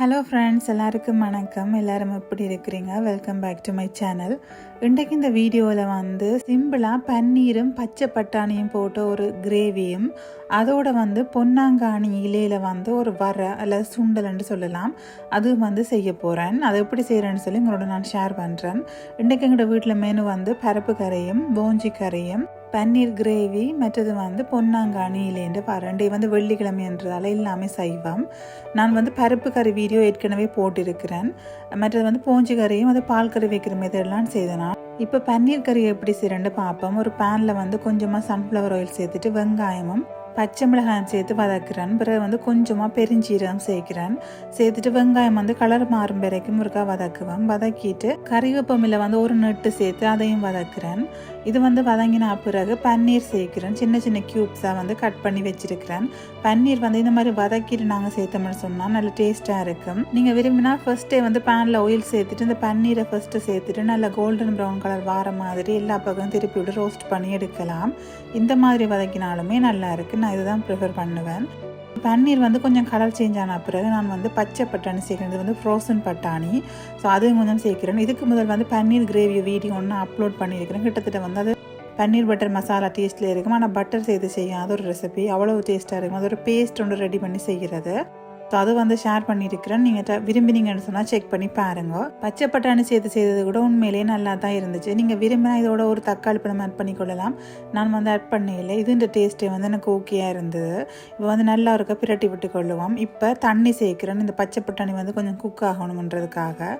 Hello friends எல்லாருக்கும் வணக்கம். எல்லாரும் எப்படி இருக்கிறீங்க? Welcome back to my channel இன்றைக்கு இந்த வீடியோவில் வந்து சிம்பிளாக பன்னீரும் பச்சை பட்டாணியும் போட்ட ஒரு கிரேவியும் அதோட வந்து பொன்னாங்காணி இலையில் வந்து ஒரு வர அல்லது சுண்டல்னு சொல்லலாம். அதுவும் வந்து செய்ய போகிறேன் அதை எப்படி செய்கிறேன்னு சொல்லி உங்களோட நான் ஷேர் பண்ணுறேன் இன்றைக்கு எங்களோட வீட்டில் மெனு வந்து பருப்பு கறியும் போஞ்சி கறியும் பன்னீர் கிரேவி மற்றது வந்து பொன்னாங்காணி இல்லைன்ற பரண்டே வந்து வெள்ளிக்கிழமைன்றதால எல்லாமே செய்வோம் நான் வந்து பருப்பு கறி வீடியோ ஏற்கனவே போட்டிருக்கிறேன். மற்றது வந்து போஞ்சி கறியும் அது பால் கறி வைக்கிற மெத்தட்லாம் செய்தேன் நான் இப்போ பன்னீர் கறி எப்படி செய்யறேன்னு பார்ப்போம். ஒரு பேனில் வந்து கொஞ்சமாக சன்ஃப்ளவர் ஆயில் சேர்த்துட்டு வெங்காயமும் பச்சை மிளகாயம் சேர்த்து வதக்குறேன். பிறகு வந்து கொஞ்சமாக பெருஞ்சீரகம் சேர்க்கிறேன். சேர்த்துட்டு வெங்காயம் வந்து கலர் மாறும் வரைக்கும் ஒருக்கா வதக்குவேன். வதக்கிட்டு கறிவேப்பமில்ல வந்து ஒரு நெட்டு சேர்த்து அதையும் வதக்குறேன். இது வந்து வதங்கின பிறகு பன்னீர் சேர்க்கிறேன். சின்ன சின்ன க்யூப்ஸாக வந்து கட் பண்ணி வச்சுருக்கிறேன். பன்னீர் வந்து இந்த மாதிரி வதக்கிட்டு நாங்கள் சேர்த்தோம்னு சொன்னால் நல்ல டேஸ்ட்டாக இருக்கும். நீங்கள் விரும்பினா ஃபர்ஸ்ட்டே வந்து பேனில் ஆயில் சேர்த்துட்டு இந்த பன்னீரை ஃபஸ்ட்டு சேர்த்துட்டு நல்ல கோல்டன் ப்ரௌன் கலர் வார மாதிரி எல்லா பக்கம் திருப்பி விட்டு ரோஸ்ட் பண்ணி எடுக்கலாம். இந்த மாதிரி வதக்கினாலுமே நல்லா இருக்குது நான் இதுதான் ப்ரிஃபர் பண்ணுவேன். பன்னீர் வந்து கொஞ்சம் கலர் சேஞ்ச் ஆன பிறகு நான் வந்து பச்சை பட்டாணி சேர்க்குறேன். இது வந்து ஃப்ரோசன் பட்டாணி. ஸோ அதுவும் கொஞ்சம் சேர்க்கிறேன். இதுக்கு முதல் வந்து பன்னீர் கிரேவி வீடியோ ஒன்று அப்லோட் பண்ணியிருக்கிறேன். கிட்டத்தட்ட வந்து அது பன்னீர் பட்டர் மசாலா டேஸ்ட்டில் இருக்கும். ஆனால் பட்டர் செய்து செய்யாத ஒரு ரெசிபி அவ்வளோ டேஸ்ட்டாக இருக்கும். அது ஒரு பேஸ்ட் ஒன்று ரெடி பண்ணி செய்கிறது. ஸோ அது வந்து ஷேர் பண்ணியிருக்கிறேன். நீங்கள் விரும்பினீங்கன்னு சொன்னால் செக் பண்ணி பாருங்க. பச்சை பட்டாணி சேர்த்து செய்தது கூட உண்மையிலேயே நல்லா தான் இருந்துச்சு. நீங்கள் விரும்பினா இதோட ஒரு தக்காளி பழம் ஆட் பண்ணிக்கொள்ளலாம். நான் வந்து ஆட் பண்ணல இதுன்ற டேஸ்ட்டே வந்து எனக்கு ஓகேயாக இருந்தது. இப்போ வந்து நல்லா இருக்க பிரட்டி விட்டு கொள்ளுவோம் இப்போ தண்ணி சேர்க்கிறேன். இந்த பச்சை பட்டாணி வந்து கொஞ்சம் குக் ஆகணுன்றதுக்காக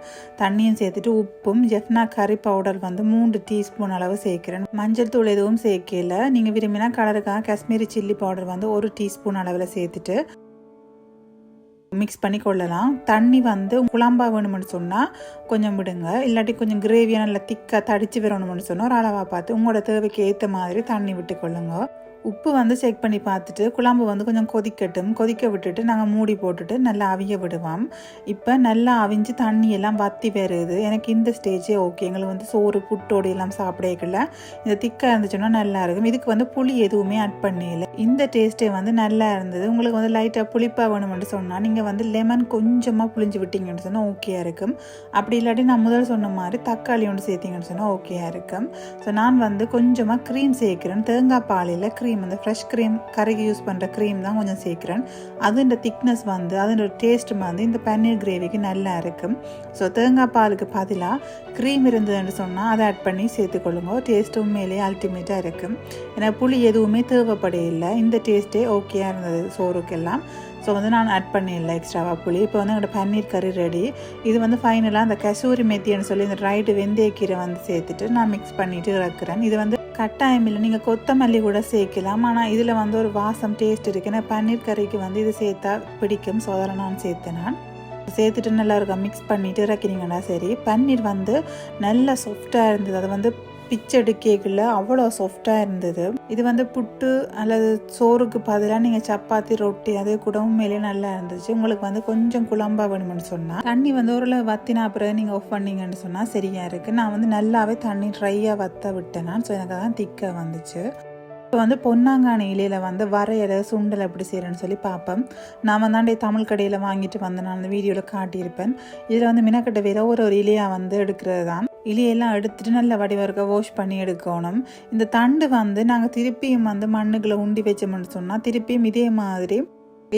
தண்ணியும் சேர்த்துட்டு உப்பும் ஜெஃப்னா கறி பவுடர் வந்து மூன்று டீஸ்பூன் அளவு சேர்க்கிறேன். மஞ்சள் தூள் எதுவும் சேர்க்கல. நீங்கள் விரும்பினா கலருக்காக காஷ்மீரி சில்லி பவுடர் வந்து ஒரு டீஸ்பூன் அளவில் சேர்த்துட்டு மிக்ஸ் பண்ணி கொள்ளலாம். தண்ணி வந்து குழம்பா வேணும்னு சொன்னால் கொஞ்சம் விடுங்க. இல்லாட்டி கொஞ்சம் கிரேவியாக நல்லா திக்காக தடிச்சு வரணும்னு சொன்னால் ஒரு அளவாக பார்த்து உங்களோட தேவைக்கு ஏற்ற மாதிரி தண்ணி விட்டு கொள்ளுங்க உப்பு வந்து செக் பண்ணி பார்த்துட்டு குழம்பு வந்து கொஞ்சம் கொதிக்கட்டும். கொதிக்க விட்டுட்டு நாங்கள் மூடி போட்டுட்டு நல்லா அவிய விடுவோம். இப்போ நல்லா அவிஞ்சு தண்ணி எல்லாம் வத்தி வருது. எனக்கு இந்த ஸ்டேஜே ஓகே எங்களுக்கு வந்து சோறு புட்டோடு எல்லாம் சாப்பிடக்கல இந்த திக்காக இருந்துச்சுன்னா நல்லா இருக்கும். இதுக்கு வந்து புளி எதுவுமே ஆட் பண்ணல. இந்த டேஸ்ட்டே வந்து நல்லா இருந்தது. உங்களுக்கு வந்து லைட்டாக புளிப்பாக வேணும்னு சொன்னால் நீங்கள் வந்து லெமன் கொஞ்சமாக புளிஞ்சு விட்டீங்கன்னு சொன்னால் ஓகேயாக இருக்கும். அப்படி இல்லாட்டி நான் முதல் சொன்ன மாதிரி தக்காளி ஒன்று சேர்த்திங்கன்னு சொன்னால் ஓகேயாக இருக்கும். ஸோ நான் வந்து கொஞ்சமாக க்ரீம் சேர்க்குறேன். தேங்காய் பாலையில் க்ரீம் க்ரீம் அந்த ஃப்ரெஷ் க்ரீம் கறிக்கு யூஸ் பண்ணுற க்ரீம் தான் கொஞ்சம் சேர்க்குறேன். அதுன்ற திக்னஸ் வந்து அதோட டேஸ்ட் வந்து இந்த பன்னீர் கிரேவிக்கு நல்லா இருக்கும். ஸோ தேங்காய் பாலுக்கு பதிலாக க்ரீம் இருந்ததுன்னு சொன்னால் அதை ஆட் பண்ணி சேர்த்துக்கொள்ளுங்க. டேஸ்ட் உண்மையிலேயே அல்டிமேட்டாக இருக்கும். ஏன்னா புளி எதுவுமே தேவைப்படையில்லை. இந்த டேஸ்ட்டே ஓகேயாக இருந்தது சோறுக்கெல்லாம். ஸோ வந்து நான் ஆட் பண்ணிடல எக்ஸ்ட்ராவாக புளி. இப்போ வந்து எங்களோட பன்னீர் கறி ரெடி இது வந்து ஃபைனலாக அந்த கசூரி மெத்தின்னு சொல்லி இந்த ரைட்டு வெந்தயக்கீரை வந்து சேர்த்துட்டு நான் மிக்ஸ் பண்ணிட்டு இறக்குறேன். இது வந்து கட்டாயம் இல்லை. நீங்கள் கொத்தமல்லி கூட சேர்க்கலாம். ஆனால் இதில் வந்து ஒரு வாசம் டேஸ்ட் இருக்குது ஏன்னா பன்னீர் கறிக்கு வந்து இது சேர்த்தா பிடிக்கும். ஸோ அதில் நான் சேர்த்தேன் நான். சேர்த்துட்டு நல்லா இருக்கும் மிக்ஸ் பண்ணிவிட்டு இறக்கினீங்கன்னா சரி. பன்னீர் வந்து நல்லா சாஃப்டாக இருந்தது. அது வந்து பிச்செடு கேக்கில் அவ்வளோ சாஃப்டாக இருந்தது. இது வந்து புட்டு அல்லது சோறுக்கு பதிலாக நீங்கள் சப்பாத்தி ரொட்டி அது கூட உண்மையிலேயே நல்லா இருந்துச்சு. உங்களுக்கு வந்து கொஞ்சம் குழம்பா வேணும்னு சொன்னால் தண்ணி வந்து ஒரு வத்தினா பிறகு நீங்கள் ஆஃப் பண்ணீங்கன்னு சொன்னால் சரியாக இருக்குது நான் வந்து நல்லாவே தண்ணி ட்ரையாக வத்த விட்டேனா ஸோ எனக்கு தான் திக்காக வந்துச்சு. இப்போ வந்து பொன்னாங்கான இலையில் வந்து வரையலை சுண்டல் எப்படி செய்கிறேன்னு சொல்லி பார்ப்பேன் நான் வந்தாண்டே தமிழ் கடையில் வாங்கிட்டு வந்து நான் அந்த வீடியோவில் காட்டியிருப்பேன். இதில் வந்து மினக்கட்டை வேற ஒரு ஒரு இலையாக வந்து எடுக்கிறது தான் இலையெல்லாம் எடுத்துட்டு நல்ல வடிவருக்க வாஷ் பண்ணி எடுக்கணும். இந்த தண்டு வந்து நாங்கள் திருப்பியும் வந்து மண்ணுக்குள்ளே உண்டி வச்சோம்னு சொன்னால் திருப்பியும் இதே மாதிரி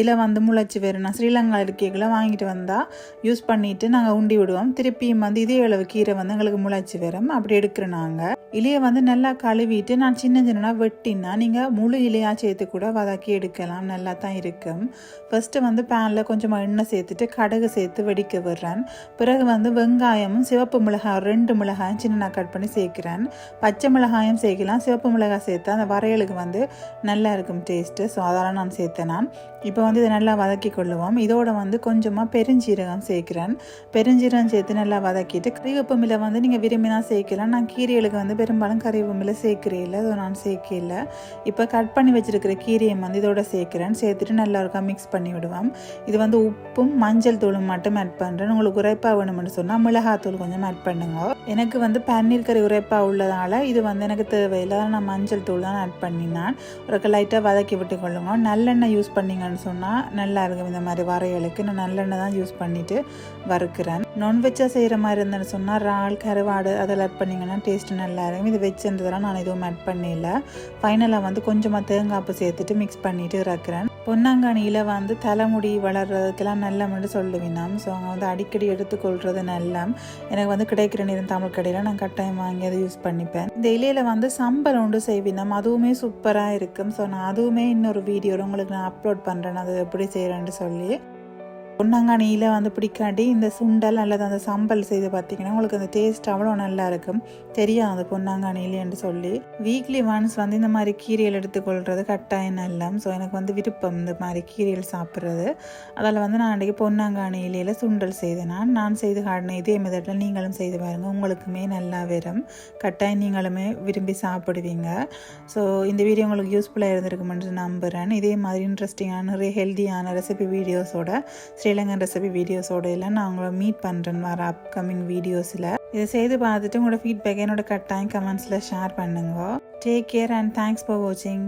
இலை வந்து முளைச்சி வரும் நான் ஸ்ரீலங்கா இருக்கைகளை வாங்கிட்டு வந்தால் யூஸ் பண்ணிவிட்டு நாங்கள் உண்டி விடுவோம். திருப்பியும் வந்து இதே அளவு கீரை வந்து எங்களுக்கு முளைச்சி வரும் அப்படி எடுக்கிறோம் நாங்கள் இலையை வந்து நல்லா கழுவிட்டு நான் சின்ன சின்னனாக வெட்டினா நீங்கள் முழு இலையாக சேர்த்து கூட வதக்கி எடுக்கலாம். நல்லா தான் இருக்கும். ஃபஸ்ட்டு வந்து பேனில் கொஞ்சமாக எண்ணெய் சேர்த்துட்டு கடுகு சேர்த்து வெடிக்க விடுறேன். பிறகு வந்து வெங்காயமும் சிவப்பு மிளகாய் ரெண்டு மிளகாயும் சின்ன கட் பண்ணி சேர்க்குறேன். பச்சை மிளகாயும் சேர்க்கலாம். சிவப்பு மிளகாய் சேர்த்து அந்த வரையலுக்கு வந்து நல்லா இருக்கும் டேஸ்ட்டு ஸோ அதெல்லாம் நான் சேர்த்தேன் நான். இப்போ வந்து இதை நல்லா வதக்கி கொள்ளுவோம். இதோட வந்து கொஞ்சமாக பெருஞ்சீரகம் சேர்க்குறேன். பெருஞ்சீரகம் சேர்த்து நல்லா வதக்கிட்டு கறிவேப்பமில வந்து நீங்கள் விரும்பினா சேர்க்கலாம். நான் கீரைகளுக்கு வந்து பெரும்பாலும் கறிவேப்பமில சேர்க்கிறேன் இல்லை. அதை நான் சேர்க்கல இப்போ கட் பண்ணி வச்சுருக்கிற கீரையை வந்து இதோட சேர்க்குறேன். சேர்த்துட்டு நல்லா இருக்கா மிக்ஸ் பண்ணி விடுவோம். இது வந்து உப்பும் மஞ்சள் தூளும் மட்டும் ஆட் பண்ணுறேன் உங்களுக்கு உரைப்பாக வேணும்னு சொன்னால் மிளகாத்தூள் கொஞ்சம் ஆட் பண்ணுங்க. எனக்கு வந்து பன்னீர் கறி உரைப்பாக உள்ளதால் இது வந்து எனக்கு தேவையில்லை நான் மஞ்சள் தூள் தான் ஆட் பண்ணினான். ஒரு லைட்டாக வதக்கி விட்டு கொள்ளுங்க. நல்லெண்ணெய் யூஸ் பண்ணிங்கன்னு சொன்னால் நல்லா இருக்கும் இந்த மாதிரி வரையலுக்கு. நான் நல்லெண்ணெய் தான் யூஸ் பண்ணிவிட்டு வறுக்கிறேன். நான்வெஜ்ஜாக செய்கிற மாதிரி இருந்தேன்னு சொன்னால் இறால் கருவாடு அதெல்லாம் ஆட் பண்ணிங்கன்னா டேஸ்ட்டு நல்லா இருக்கும். இது வெஜ்ன்றதெல்லாம் நான் எதுவும் ஆட் பண்ணல ஃபைனலாக வந்து கொஞ்சமாக தேங்காய்ப்பு சேர்த்துட்டு மிக்ஸ் பண்ணிவிட்டு இறக்குறேன். பொன்னாங்கானியில் வந்து தலைமுடி வளர்கிறதுக்கெல்லாம் நல்லம்னு சொல்லுவினாம் ஸோ அவங்க வந்து அடிக்கடி எடுத்துக்கொள்கிறது நல்லம். எனக்கு வந்து கிடைக்கிற நேரம் தமிழ் கடையில் நான் கட்டாயம் வாங்கி அதை யூஸ் பண்ணிப்பேன். இந்த இலையில் வந்து சம்பல் உண்டு செய்வினம் அதுவுமே சூப்பராக இருக்கும். ஸோ நான் அதுவுமே இன்னொரு வீடியோவில் உங்களுக்கு நான் அப்லோட் பண்ணுறேன் அது எப்படி செய்கிறேன்னு சொல்லி. பொன்னாங்கானியில் வந்து பிடிக்காட்டி இந்த சுண்டல் அல்லது அந்த சம்பல் செய்து பார்த்தீங்கன்னா உங்களுக்கு அந்த டேஸ்ட் அவ்வளோ நல்லா இருக்கும். தெரியாது பொன்னாங்கானிலேன்னு சொல்லி. வீக்லி ஒன்ஸ் வந்து இந்த மாதிரி கீரியல் எடுத்துக்கொள்கிறது கட்டாயம் நல்லம் ஸோ எனக்கு வந்து விருப்பம் இந்த மாதிரி கீரியல் சாப்பிட்றது. அதில் வந்து நான் அன்றைக்கி பொன்னாங்கானி சுண்டல் செய்தேன் நான் நான் செய்து காட்டின இதே மெதட்டில் நீங்களும் செய்து பாருங்கள் உங்களுக்குமே நல்லா வரும். கட்டாயம் நீங்களுமே விரும்பி சாப்பிடுவீங்க. ஸோ இந்த வீடியோ உங்களுக்கு யூஸ்ஃபுல்லாக இருந்திருக்குமென்று நம்புகிறேன் இதே மாதிரி இன்ட்ரெஸ்டிங்கான நிறைய ஹெல்த்தியான ரெசிபி வீடியோஸோட ஸ்ரீலங்கன் ரெசிபி வீடியோஸோட இல்லை நான் உங்களை மீட் பண்ணுறேன் வர அப்கமிங் வீடியோஸில் இதை செய்து பார்த்துட்டு உங்களோட ஃபீட்பேக் என்னோட கட்டாயம் கமெண்ட்ஸில் ஷேர் பண்ணுங்க. Take care and thanks for வாட்சிங்